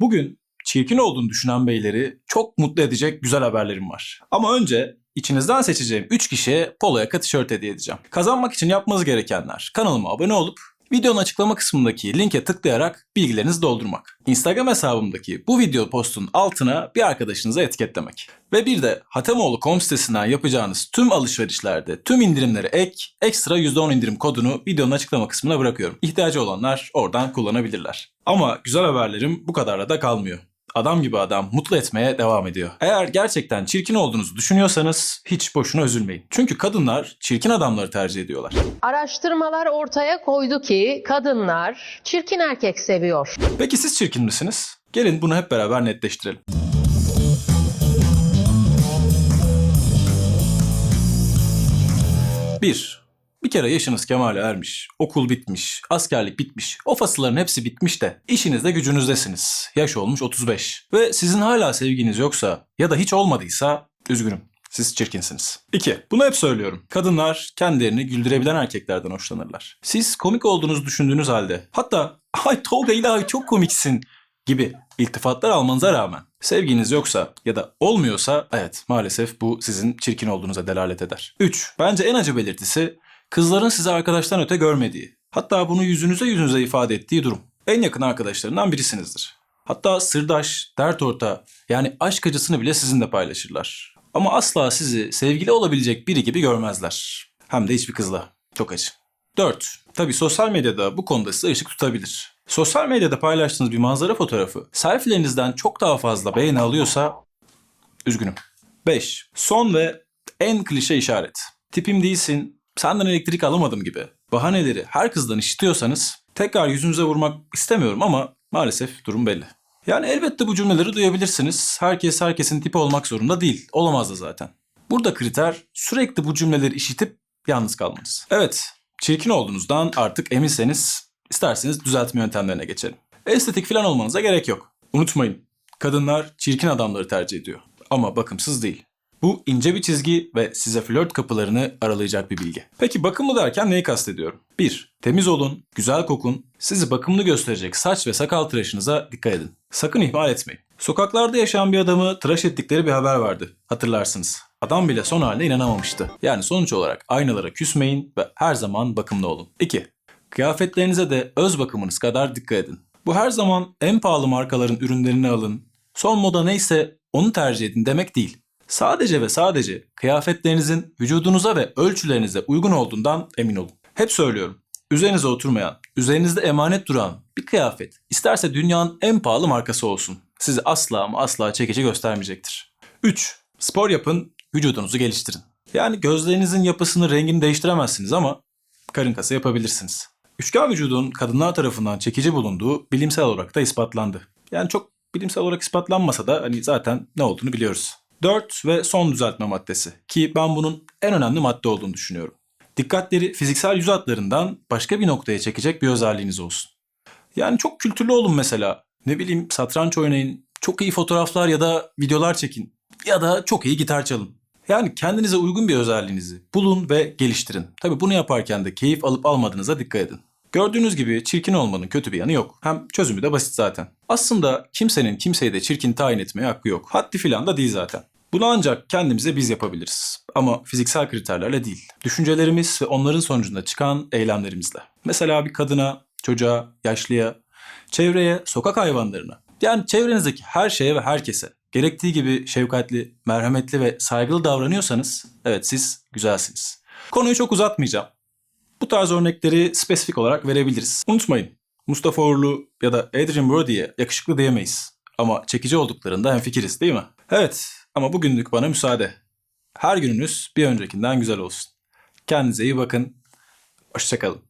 Bugün çirkin olduğunu düşünen beyleri çok mutlu edecek güzel haberlerim var. Ama önce içinizden seçeceğim 3 kişiye polo yaka tişört hediye edeceğim. Kazanmak için yapmanız gerekenler kanalıma abone olup videonun açıklama kısmındaki linke tıklayarak bilgilerinizi doldurmak. Instagram hesabımdaki bu video postun altına bir arkadaşınıza etiketlemek. Ve bir de hatemoğlu.com sitesinden yapacağınız tüm alışverişlerde tüm indirimleri ek, ekstra %10 indirim kodunu videonun açıklama kısmına bırakıyorum. İhtiyacı olanlar oradan kullanabilirler. Ama güzel haberlerim bu kadarla da kalmıyor adam gibi adam mutlu etmeye devam ediyor. Eğer gerçekten çirkin olduğunuzu düşünüyorsanız hiç boşuna üzülmeyin. Çünkü kadınlar çirkin adamları tercih ediyorlar. Araştırmalar ortaya koydu ki kadınlar çirkin erkek seviyor. Peki siz çirkin misiniz? Gelin bunu hep beraber netleştirelim. Bir, bir kere yaşınız kemale ermiş, okul bitmiş, askerlik bitmiş, o fasılların hepsi bitmiş de işinizde gücünüzdesiniz. Yaş olmuş 35 ve sizin hala sevginiz yoksa ya da hiç olmadıysa üzgünüm. Siz çirkinsiniz. 2. Bunu hep söylüyorum. Kadınlar kendilerini güldürebilen erkeklerden hoşlanırlar. Siz komik olduğunuzu düşündüğünüz halde hatta ay Tolga ilahi çok komiksin gibi iltifatlar almanıza rağmen sevginiz yoksa ya da olmuyorsa evet maalesef bu sizin çirkin olduğunuza delalet eder. 3. Bence en acı belirtisi kızların sizi arkadaştan öte görmediği, hatta bunu yüzünüze yüzünüze ifade ettiği durum. En yakın arkadaşlarından birisinizdir. Hatta sırdaş, dert ortağı yani aşk acısını bile sizinle paylaşırlar. Ama asla sizi sevgili olabilecek biri gibi görmezler. Hem de hiçbir kızla. Çok acı. 4. Tabii sosyal medyada bu konuda size ışık tutabilir. Sosyal medyada paylaştığınız bir manzara fotoğrafı selfielerinizden çok daha fazla beğeni alıyorsa üzgünüm. 5. Son ve en klişe işaret. Tipim değilsin, senden elektrik alamadım gibi bahaneleri her kızdan işitiyorsanız tekrar yüzünüze vurmak istemiyorum ama maalesef durum belli. Yani elbette bu cümleleri duyabilirsiniz. Herkes herkesin tipi olmak zorunda değil. Olamaz da zaten. Burada kriter sürekli bu cümleleri işitip yalnız kalmanız. Evet, çirkin olduğunuzdan artık eminseniz isterseniz düzeltme yöntemlerine geçelim. Estetik falan olmanıza gerek yok. Unutmayın, kadınlar çirkin adamları tercih ediyor. Ama bakımsız değil. Bu ince bir çizgi ve size flört kapılarını aralayacak bir bilgi. Peki bakımlı derken neyi kastediyorum? 1. Temiz olun, güzel kokun, sizi bakımlı gösterecek saç ve sakal tıraşınıza dikkat edin. Sakın ihmal etmeyin. Sokaklarda yaşayan bir adamı tıraş ettikleri bir haber vardı. Hatırlarsınız. Adam bile son haline inanamamıştı. Yani sonuç olarak aynalara küsmeyin ve her zaman bakımlı olun. 2. Kıyafetlerinize de öz bakımınız kadar dikkat edin. Bu her zaman en pahalı markaların ürünlerini alın, son moda neyse onu tercih edin demek değil. Sadece ve sadece kıyafetlerinizin vücudunuza ve ölçülerinize uygun olduğundan emin olun. Hep söylüyorum. Üzerinize oturmayan, üzerinizde emanet duran bir kıyafet isterse dünyanın en pahalı markası olsun. Sizi asla ama asla çekici göstermeyecektir. 3. Spor yapın, vücudunuzu geliştirin. Yani gözlerinizin yapısını, rengini değiştiremezsiniz ama karın kası yapabilirsiniz. Üçgen vücudun kadınlar tarafından çekici bulunduğu bilimsel olarak da ispatlandı. Yani çok bilimsel olarak ispatlanmasa da hani zaten ne olduğunu biliyoruz. 4 ve son düzeltme maddesi ki ben bunun en önemli madde olduğunu düşünüyorum. Dikkatleri fiziksel yüz hatlarından başka bir noktaya çekecek bir özelliğiniz olsun. Yani çok kültürlü olun mesela. Ne bileyim satranç oynayın, çok iyi fotoğraflar ya da videolar çekin ya da çok iyi gitar çalın. Yani kendinize uygun bir özelliğinizi bulun ve geliştirin. Tabi bunu yaparken de keyif alıp almadığınıza dikkat edin. Gördüğünüz gibi çirkin olmanın kötü bir yanı yok. Hem çözümü de basit zaten. Aslında kimsenin kimseyi de çirkin tayin etmeye hakkı yok. Haddi filan da değil zaten. Bunu ancak kendimize biz yapabiliriz. Ama fiziksel kriterlerle değil. Düşüncelerimiz ve onların sonucunda çıkan eylemlerimizle. Mesela bir kadına, çocuğa, yaşlıya, çevreye, sokak hayvanlarına. Yani çevrenizdeki her şeye ve herkese gerektiği gibi şefkatli, merhametli ve saygılı davranıyorsanız evet siz güzelsiniz. Konuyu çok uzatmayacağım. Bu tarz örnekleri spesifik olarak verebiliriz. Unutmayın, Mustafa Uğurlu ya da Adrian Brody'ye yakışıklı diyemeyiz. Ama çekici olduklarında hemfikiriz değil mi? Evet ama bugünlük bana müsaade. Her gününüz bir öncekinden güzel olsun. Kendinize iyi bakın. Hoşçakalın.